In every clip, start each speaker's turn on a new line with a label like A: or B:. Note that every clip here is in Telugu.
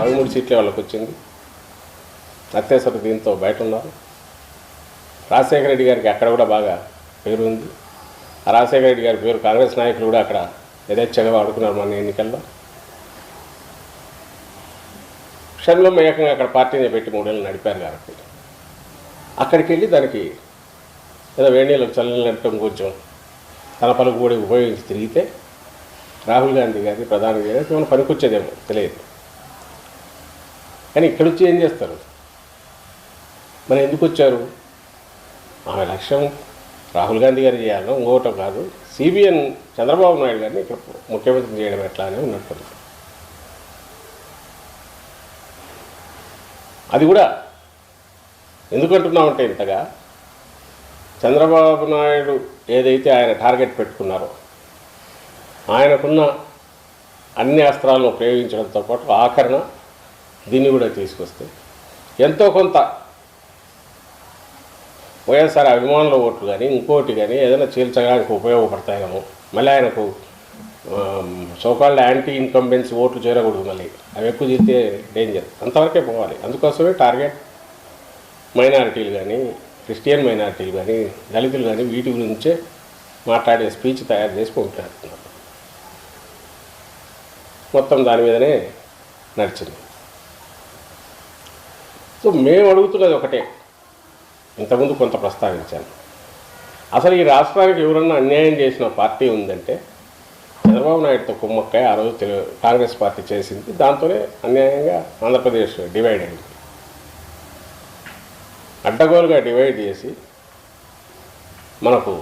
A: పదమూడు సీట్లే వాళ్ళకి వచ్చింది. అత్యవసర దీంతో బయట ఉన్నారు. రాజశేఖర రెడ్డి గారికి అక్కడ కూడా బాగా పేరు ఉంది. రాజశేఖర రెడ్డి గారి పేరు కాంగ్రెస్ నాయకులు కూడా అక్కడ యథేచ్ఛగా వాడుకున్నారు మన ఎన్నికల్లో. షర్మ ఏకంగా అక్కడ పార్టీని పెట్టి మూడేళ్ళు నడిపారు కాబట్టి. అక్కడికి వెళ్ళి దానికి ఏదో చల్లని చల్లనట్టం కొంచెం తన పలుకు కూడా ఉపయోగించి తిరిగితే రాహుల్ గాంధీ గారి ప్రధాని గారికి మనం పనికొచ్చేదేమో తెలియదు. కానీ ఇక్కడ వచ్చి ఏం చేస్తారు? మరి ఎందుకు వచ్చారు? ఆమె లక్ష్యం రాహుల్ గాంధీ గారు చేయాలో ఇంకోటం కాదు సిబిఎన్ చంద్రబాబు నాయుడు గారిని ఇక్కడ ముఖ్యమంత్రి చేయడం ఎట్లా అని ఉన్నట్టు అది కూడా ఎందుకంటున్నామంటే ఇంతగా చంద్రబాబు నాయుడు ఏదైతే ఆయన టార్గెట్ పెట్టుకున్నారో ఆయనకున్న అన్ని అస్త్రాలను ప్రయోగించడంతో పాటు ఆఖరణ దీన్ని కూడా తీసుకొస్తే ఎంతో కొంత వైఎస్ఆర్ అభిమానుల ఓట్లు కానీ ఇంకోటి కానీ ఏదైనా చీల్చడానికి ఉపయోగపడతాయేమో. మళ్ళీ ఆయనకు సోకాల్డ్ యాంటీ ఇన్కంబెన్స్ ఓట్లు చేరకూడదు మళ్ళీ. అవి ఎక్కువ చేస్తే డేంజర్ అంతవరకే పోవాలి. అందుకోసమే టార్గెట్ మైనారిటీలు కానీ క్రిస్టియన్ మైనార్టీలు కానీ దళితులు కానీ వీటి గురించే మాట్లాడే స్పీచ్ తయారు చేసి పంపిస్తున్నారు మొత్తం దాని మీదనే నడిచింది. సో మేము అడుగుతున్నది ఒకటే. ఇంతకుముందు కొంత ప్రస్తావించాను. అసలు ఈ రాష్ట్రానికి ఎవరన్నా అన్యాయం చేసిన పార్టీ ఉందంటే చంద్రబాబు నాయుడుతో కుమ్మక్కాయ ఆ రోజు కాంగ్రెస్ పార్టీ చేసింది. దాంతోనే అన్యాయంగా ఆంధ్రప్రదేశ్ డివైడ్ అయింది. అడ్డగోలుగా డివైడ్ చేసి మనకు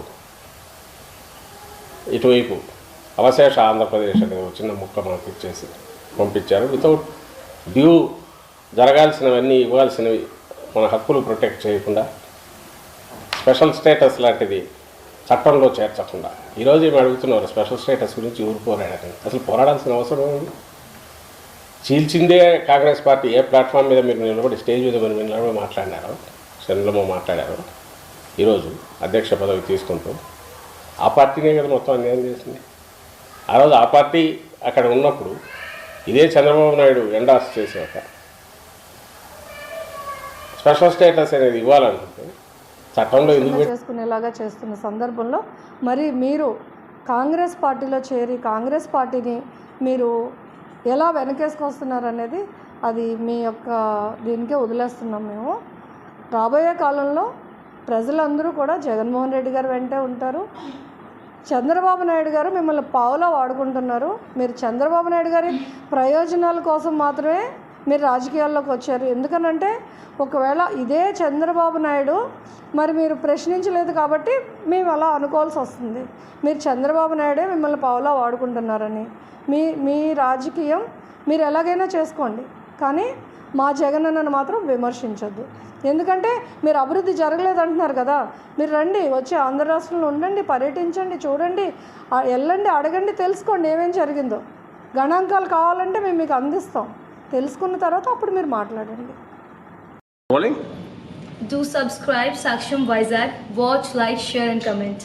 A: ఇటువైపు అవశేష ఆంధ్రప్రదేశ్ అనే చిన్న ముక్క మనకు ఇచ్చేసి పంపించారు. వితౌట్ డ్యూ జరగాల్సినవన్నీ ఇవ్వాల్సినవి మన హక్కులు ప్రొటెక్ట్ చేయకుండా స్పెషల్ స్టేటస్ లాంటిది చట్టంలో చేర్చకుండా. ఈరోజు ఏమి అడుగుతున్నారు? స్పెషల్ స్టేటస్ గురించి ఊరు పోరాడారని అసలు పోరాడాల్సిన అవసరం ఉంది చీల్చిందే కాంగ్రెస్ పార్టీ ఏ ప్లాట్ఫామ్ మీద మీరు నిలబడి స్టేజ్ మీద మీరు నిలబడి మాట్లాడినారో? శనిలమో మాట్లాడారో. ఈరోజు అధ్యక్ష పదవి తీసుకుంటూ ఆ పార్టీనే కదా మొత్తం అన్యాయం చేసింది. ఆ రోజు ఆ పార్టీ అక్కడ ఉన్నప్పుడు ఇదే చంద్రబాబు నాయుడు ఎండార్స్ చేసాక స్పెషల్ స్టేటస్ అనేది ఇవ్వాలనుకుంటే చట్టంలో ఎందుకు
B: చేసుకునేలాగా చేస్తున్న సందర్భంలో మరి మీరు కాంగ్రెస్ పార్టీలో చేరి కాంగ్రెస్ పార్టీని మీరు ఎలా వెనకేసుకొస్తున్నారు అనేది అది మీ యొక్క దీనికే వదిలేస్తున్నాం మేము. రాబోయే కాలంలో ప్రజలందరూ కూడా జగన్మోహన్ రెడ్డి గారు వెంటే ఉంటారు. చంద్రబాబు నాయుడు గారు మిమ్మల్ని పావులా వాడుకుంటున్నారు. మీరు చంద్రబాబు నాయుడు గారి ప్రయోజనాల కోసం మాత్రమే మీరు రాజకీయాల్లోకి వచ్చారు. ఎందుకనంటే ఒకవేళ ఇదే చంద్రబాబు నాయుడు మరి మీరు ప్రశ్నించలేదు కాబట్టి మేము అలా అనుకోవాల్సి వస్తుంది. మీరు చంద్రబాబు నాయుడే మిమ్మల్ని పావులా వాడుకుంటున్నారని. మీ మీ రాజకీయం మీరు ఎలాగైనా చేసుకోండి. కానీ మా జగన్ అన్నను మాత్రం విమర్శించొద్దు ఎందుకంటే మీరు అభివృద్ధి జరగలేదు అంటున్నారు కదా మీరు రండి వచ్చి ఆంధ్ర రాష్ట్రంలో ఉండండి పర్యటించండి చూడండి వెళ్ళండి అడగండి తెలుసుకోండి ఏమేం జరిగిందో గణాంకాలు కావాలంటే మేము మీకు అందిస్తాం తెలుసుకున్న తర్వాత అప్పుడు మీరు మాట్లాడండి?
C: Do subscribe Saksham Vizag. Watch, like, share, and comment.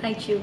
C: Thank you.